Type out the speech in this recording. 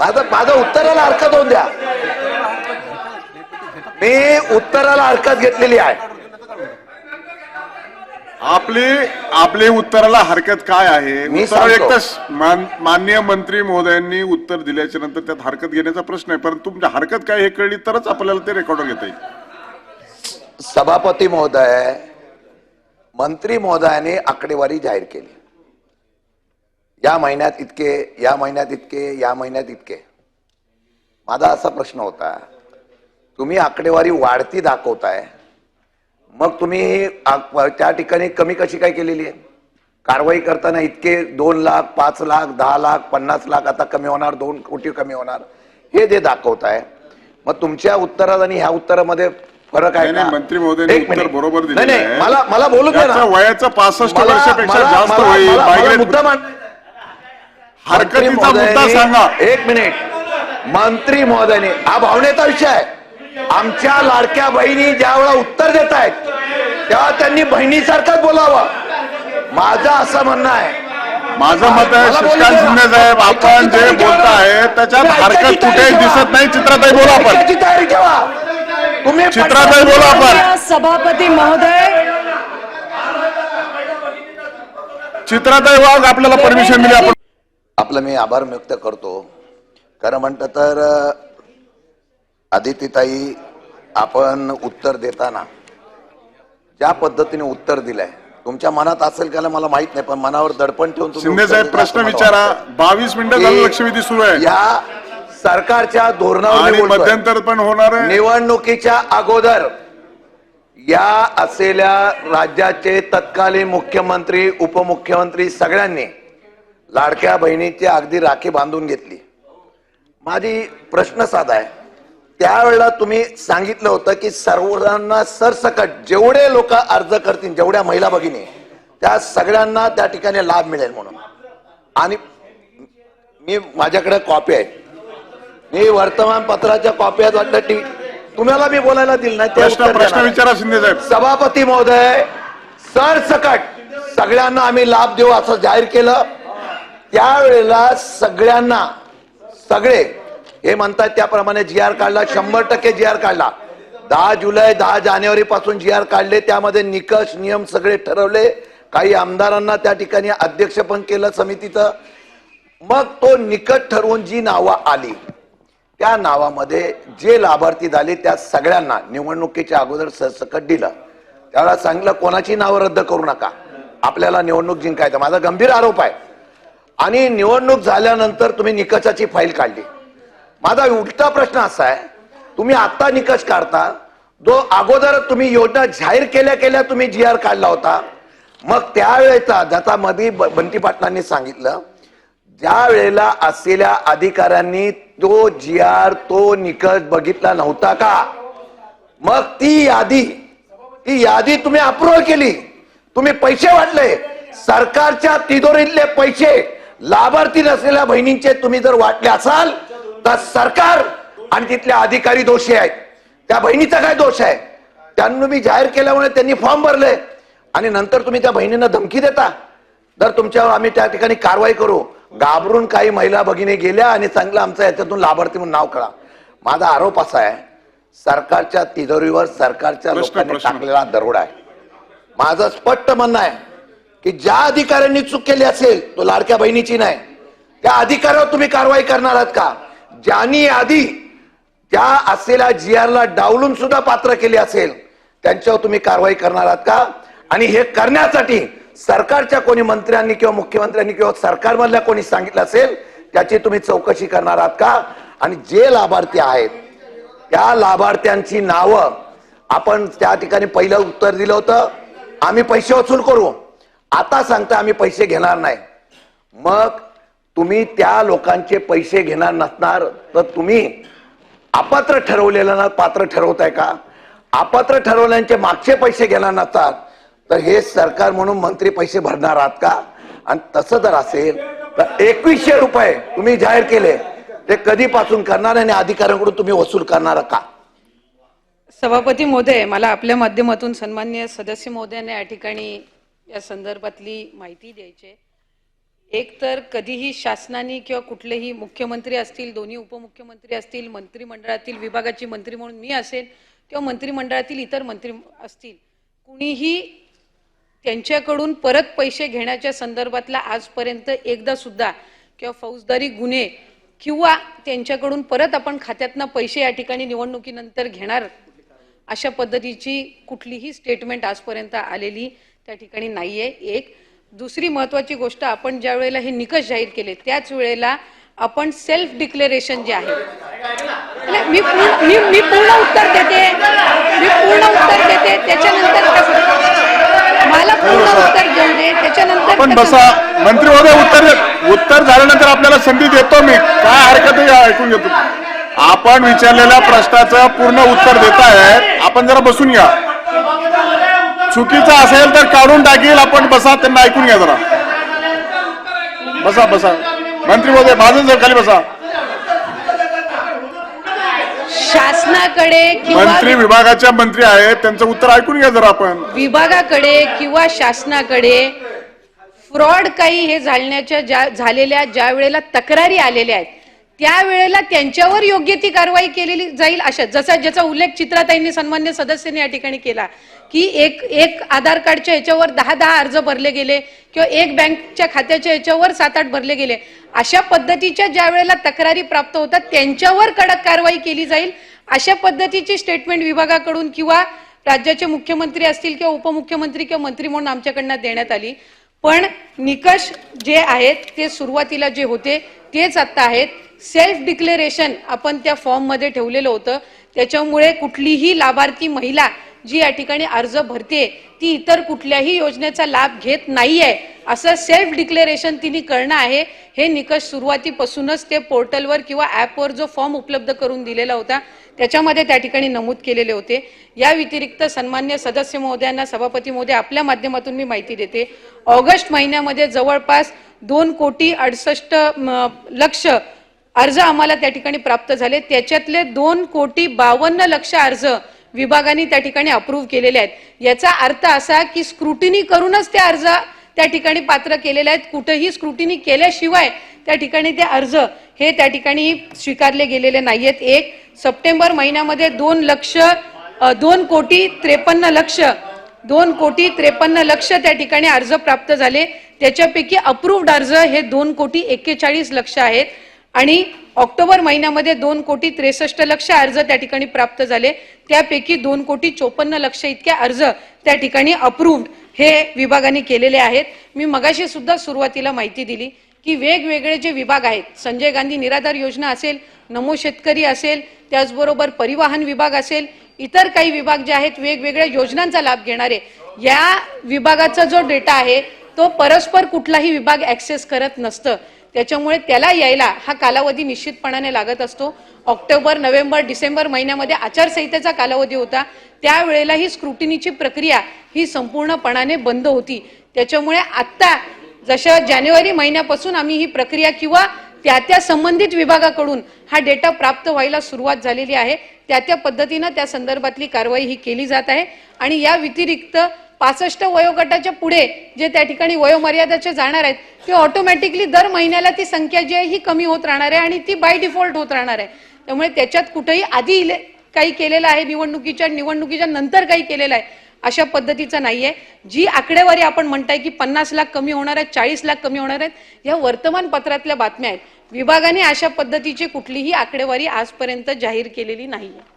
माझं माझं उत्तराला हरकत होऊन द्या. मी उत्तराला हरकत घेतलेली आहे. आपली आपली उत्तराला हरकत काय आहे? मी सांगतो. मान- माननीय मंत्री महोदयांनी उत्तर दिल्याच्या नंतर त्यात हरकत घेण्याचा प्रश्न आहे परंतु तुमची हरकत काय हे कळली तरच आपल्याला ते रेकॉर्ड घेता येईल. सभापती महोदय मंत्री महोदयाने आकडेवारी जाहीर केली. या महिन्यात इतके या महिन्यात इतके या महिन्यात इतके माझा असा प्रश्न होता तुम्ही आकडेवारी वाढती दाखवताय मग तुम्ही त्या ठिकाणी कमी कशी काय केलेली आहे कारवाई करताना इतके दोन लाख पाच लाख दहा लाख पन्नास लाख आता कमी होणार दोन कोटी कमी होणार हे जे दाखवताय मग तुमच्या उत्तरात आणि ह्या उत्तरामध्ये फरक आहे? मंत्री मिनिट. बरोबर. मला मला बोलू दे त्याचं ना वयाचं पासष्ट वर्षापेक्षा जास्त होईल मुद्दा हरकतीचा मुद्दा सांगा. एक मिनिट. मंत्री महोदयाने. हा भावनेचा विषय आहे. आमच्या लाडक्या बहिणी ज्या वेळा उत्तर देत आहेत तेव्हा त्यांनी बहिणीसारखंच बोलावं. माझं असं म्हणणं आहे. माझं मत आहे शशिकांत. शिंदे साहेब आपण जे बोलताय. त्याच्यात हरकत कुठेही. दिसत नाही. चित्राताई बोला आपण. तयारी ठेवा. तुम्ही चित्राताई बोला आपण. सभापती महोदय. चित्राताई वाघ आपल्याला परमिशन दिली आपण आपलं मी आभार व्यक्त करतो खरं म्हणतं तर अ, अदितीताई आपण उत्तर देताना ज्या पद्धतीने उत्तर दिलंय तुमच्या मनात असेल का मला माहीत नाही पण मनावर दडपण ठेवून प्रश्न विचारा. बावीस मिनिटं लक्षवेधी सुरू आहे या सरकारच्या धोरणावर. मध्यंतर पण होणार आहे निवडणुकीच्या अगोदर या असलेल्या राज्याचे तत्कालीन मुख्यमंत्री उपमुख्यमंत्री सगळ्यांनी लाडक्या बहिणीची अगदी राखी बांधून घेतली. माझी प्रश्न साधा आहे. त्यावेळेला तुम्ही सांगितलं होतं की सर्वांना सरसकट जेवढे लोक अर्ज करतील जेवढ्या महिला भगिनी त्या सगळ्यांना त्या ठिकाणी लाभ मिळेल म्हणून. आणि मी माझ्याकडे कॉपी आहेत मी वर्तमानपत्राच्या कॉपी आहेत वाटतं. टी तुम्हाला मी बोलायला दिलं नाही प्रश्न. विचारा शिंदे साहेब. सभापती महोदय सरसकट सगळ्यांना आम्ही लाभ देऊ असं जाहीर केलं. त्यावेळेला सगळ्यांना सगळे हे म्हणतात त्याप्रमाणे जी आर काढला शंभर टक्के जी आर काढला. दहा जुलै दहा जानेवारी पासून जी आर काढले त्यामध्ये निकष नियम सगळे ठरवले. काही आमदारांना त्या ठिकाणी अध्यक्ष पण केलं समितीचं. मग तो निकट ठरवून जी नावं आली त्या नावामध्ये जे लाभार्थी झाले त्या सगळ्यांना निवडणुकीच्या अगोदर सरसकट दिलं. त्यावेळेला सांगितलं कोणाची नावं रद्द करू नका? आपल्याला निवडणूक जिंकायचं माझा गंभीर आरोप आहे. आणि निवडणूक झाल्यानंतर तुम्ही निकषाची फाईल काढली. माझा उलटा प्रश्न असा आहे तुम्ही आता निकष काढता जो अगोदर तुम्ही योजना जाहीर केल्या केल्या तुम्ही जी आर काढला होता. मग त्यावेळेचा ज्याचा मधी ब- बंटी पाटलांनी सांगितलं ज्या वेळेला असलेल्या अधिकाऱ्यांनी तो जी आर तो निकष बघितला नव्हता का? मग ती यादी ती यादी तुम्ही अप्रूव्ह केली. तुम्ही पैसे वाटले सरकारच्या तिजोरीतले पैसे लाभार्थी नसलेल्या बहिणींचे तुम्ही जर वाटले असाल तर सरकार आणि तिथले अधिकारी दोषी आहेत. त्या बहिणीचा काय दोष आहे? त्यांना मी जाहीर केल्यामुळे त्यांनी फॉर्म भरले आणि नंतर तुम्ही त्या बहिणींना धमकी देता. जर तुमच्यावर आम्ही त्या ठिकाणी कारवाई करू घाबरून काही महिला भगिनी गेल्या आणि सांगितलं आमचं याच्यातून लाभार्थी म्हणून नाव कळा माझा आरोप असा आहे सरकारच्या तिजोरीवर सरकारच्या लोकांनी. टाकलेला दरोडा आहे. माझं स्पष्ट म्हणणं आहे की ज्या अधिकाऱ्यांनी चूक केली असेल तो लाडक्या बहिणीची नाही. त्या अधिकाऱ्यावर तुम्ही कारवाई करणार आहात का? ज्यांनी आधी त्या असलेल्या जी ला डावलून सुद्धा पात्र केली असेल त्यांच्यावर तुम्ही कारवाई करणार आहात का? आणि हे करण्यासाठी सरकारच्या कोणी मंत्र्यांनी किंवा मुख्यमंत्र्यांनी किंवा सरकारमधल्या कोणी सांगितलं असेल त्याची तुम्ही चौकशी करणार आहात का? आणि जे लाभार्थी आहेत त्या लाभार्थ्यांची नावं आपण त्या ठिकाणी पहिलं उत्तर दिलं होतं. आम्ही पैसे वसूल करू. आता सांगता आम्ही पैसे घेणार नाही. मग तुम्ही त्या लोकांचे पैसे घेणार नसणार तर तुम्ही अपात्र ठरवलेल्यांना पात्र ठरवताय का? अपात्र ठरवल्यांचे मागचे पैसे घेणार नसतात. तर हे सरकार म्हणून मंत्री पैसे भरणार आहात का? आणि तसं जर असेल तर एकवीसशे रुपये तुम्ही जाहीर केले. ते कधीपासून करणार आणि अधिकाऱ्यांकडून तुम्ही वसूल करणार का? सभापती महोदय मला आपल्या माध्यमातून सन्मान्य सदस्य महोदयांना या ठिकाणी या संदर्भातली माहिती द्यायची आहे. एक तर कधीही शासनाने किंवा कुठलेही मुख्यमंत्री असतील दोन्ही उपमुख्यमंत्री असतील मंत्रिमंडळातील विभागाची मंत्री म्हणून मी असेल किंवा मंत्रिमंडळातील इतर मंत्री असतील कुणीही त्यांच्याकडून परत पैसे घेण्याच्या संदर्भातला आजपर्यंत एकदा सुद्धा किंवा फौजदारी गुन्हे किंवा त्यांच्याकडून परत आपण खात्यातनं पैसे या ठिकाणी निवडणुकीनंतर घेणार अशा पद्धतीची कुठलीही स्टेटमेंट आजपर्यंत आलेली त्या ठिकाणी नाहीये. एक दुसरी महत्वाची गोष्ट आपण ज्या वेळेला हे निकष जाहीर केले त्याच वेळेला आपण सेल्फ डिक्लेरेशन जे आहे. मी मी मी पूर्ण उत्तर देते. मी पूर्ण उत्तर देते त्याच्यानंतर मला पूर्ण उत्तर घेऊ दे त्याच्यानंतर पण कसं- बसा. मंत्री महोदय उत्तर उत्तर झाल्यानंतर आपल्याला संधी देतो मी. काय हरकत आहे ऐकून घेतो. आपण विचारलेल्या प्रश्नाचं पूर्ण उत्तर देत आहे आपण जरा बसून घ्या चुकीचं असेल तर काढून टाकील. आपण बसा त्यांना ऐकून घ्या जरा. बसा बसा. मंत्री महोदय माझं जर खाली बसा. शासनाकडे किंवा मंत्री विभागाच्या मंत्री आहेत त्यांचं उत्तर ऐकून घ्या जरा आपण. विभागाकडे किंवा शासनाकडे फ्रॉड काही हे झालण्याच्या ज्या झालेल्या ज्या वेळेला तक्रारी आलेल्या आहेत त्यावेळेला त्यांच्यावर योग्य ती कारवाई केलेली जाईल अशा जसा ज्याचा उल्लेख चित्राताईंनी सन्मान्य सदस्यांनी या ठिकाणी केला की एक एक आधार कार्डच्या याच्यावर दहा दहा अर्ज भरले गेले किंवा एक बँकच्या खात्याच्या याच्यावर सात आठ भरले गेले. अशा पद्धतीच्या ज्या वेळेला तक्रारी प्राप्त होतात त्यांच्यावर कडक कारवाई केली जाईल. अशा पद्धतीची स्टेटमेंट विभागाकडून किंवा राज्याचे मुख्यमंत्री असतील किंवा उपमुख्यमंत्री किंवा मंत्री म्हणून आमच्याकडनं देण्यात आली. पण निकष जे आहेत ते सुरुवातीला जे होते तेच आता आहेत. सेल्फ डिक्लेरेशन आपण त्या फॉर्ममध्ये ठेवलेलं होतं. त्याच्यामुळे कुठलीही लाभार्थी महिला जी या ठिकाणी अर्ज भरते ती इतर कुठल्याही योजनेचा लाभ घेत नाही आहे असं सेल्फ डिक्लेरेशन तिने करणं आहे. हे निकष सुरुवातीपासूनच ते पोर्टलवर किंवा ॲपवर जो फॉर्म उपलब्ध करून दिलेला होता त्याच्यामध्ये त्या ठिकाणी नमूद केलेले होते. या व्यतिरिक्त सन्मान्य सदस्य महोदयांना सभापती महोदय आपल्या माध्यमातून मी माहिती देते. ऑगस्ट महिन्यामध्ये जवळपास दोन कोटी अडसष्ट म, लक्ष अर्ज आम्हाला त्या ठिकाणी प्राप्त झाले. त्याच्यातले दोन कोटी बावन्न लक्ष अर्ज विभागाने त्या ठिकाणी अप्रूव्ह केलेले आहेत. याचा अर्थ असा की स्क्रुटिनी करूनच ते अर्ज त्या ठिकाणी पात्र केलेले आहेत. कुठेही स्क्रुटिनी केल्याशिवाय त्या ठिकाणी ते अर्ज हे त्या ठिकाणी स्वीकारले गेलेले नाहीयेत. एक सप्टेंबर महिन्यामध्ये दोन लक्ष दोन कोटी त्रेपन्न लक्ष दोन कोटी त्रेपन्न लक्ष त्या ठिकाणी अर्ज प्राप्त झाले. त्याच्यापैकी अप्रूव्ड अर्ज हे दोन कोटी एक्केचाळीस लक्ष आहेत. आणि ऑक्टोबर महिन्यामध्ये दोन कोटी त्रेसष्ट लक्ष अर्ज त्या ठिकाणी प्राप्त झाले. त्यापैकी दोन कोटी चोपन्न लक्ष इतके अर्ज त्या ठिकाणी अप्रूव्ड हे विभागाने केलेले आहेत. मी मगाशी सुद्धा सुरुवातीला माहिती दिली की वेगवेगळे जे विभाग आहेत संजय गांधी निराधार योजना असेल नमो शेतकरी असेल त्याचबरोबर परिवहन विभाग असेल इतर काही विभाग जे आहेत वेगवेगळ्या योजनांचा लाभ घेणारे या विभागाचा जो डेटा आहे तो परस्पर कुठलाही विभाग ऍक्सेस करत नसतं. त्याच्यामुळे त्याला यायला हा कालावधी निश्चितपणाने लागत असतो. ऑक्टोबर नोव्हेंबर डिसेंबर महिन्यामध्ये आचारसंहितेचा कालावधी होता. त्यावेळेला ही स्क्रुटिनीची प्रक्रिया ही संपूर्णपणाने बंद होती. त्याच्यामुळे आत्ता जशा जानेवारी महिन्यापासून आम्ही ही प्रक्रिया किंवा त्या त्या संबंधित विभागाकडून हा डेटा प्राप्त व्हायला सुरुवात झालेली आहे. त्या त्या पद्धतीनं त्या संदर्भातली कारवाई ही केली जात आहे. आणि या व्यतिरिक्त पासष्ट वयोगटाच्या पुढे जे त्या ठिकाणी वयोमर्यादाचे जाणार आहेत ते ऑटोमॅटिकली दर महिन्याला ती संख्या जी आहे ही कमी होत राहणार आहे आणि ती बाय डिफॉल्ट होत राहणार आहे. त्यामुळे त्याच्यात कुठेही आधी इले- काही केलेलं आहे निवडणुकीच्या निवडणुकीच्या नंतर काही केलेलं आहे अशा पद्धतीचं नाहीये. जी आकडेवारी आपण म्हणताय की पन्नास लाख कमी होणार आहेत चाळीस लाख कमी होणार आहेत या वर्तमानपत्रातल्या बातम्या आहेत. विभागाने अशा पद्धतीची कुठलीही आकडेवारी आजपर्यंत जाहीर केलेली नाहीये.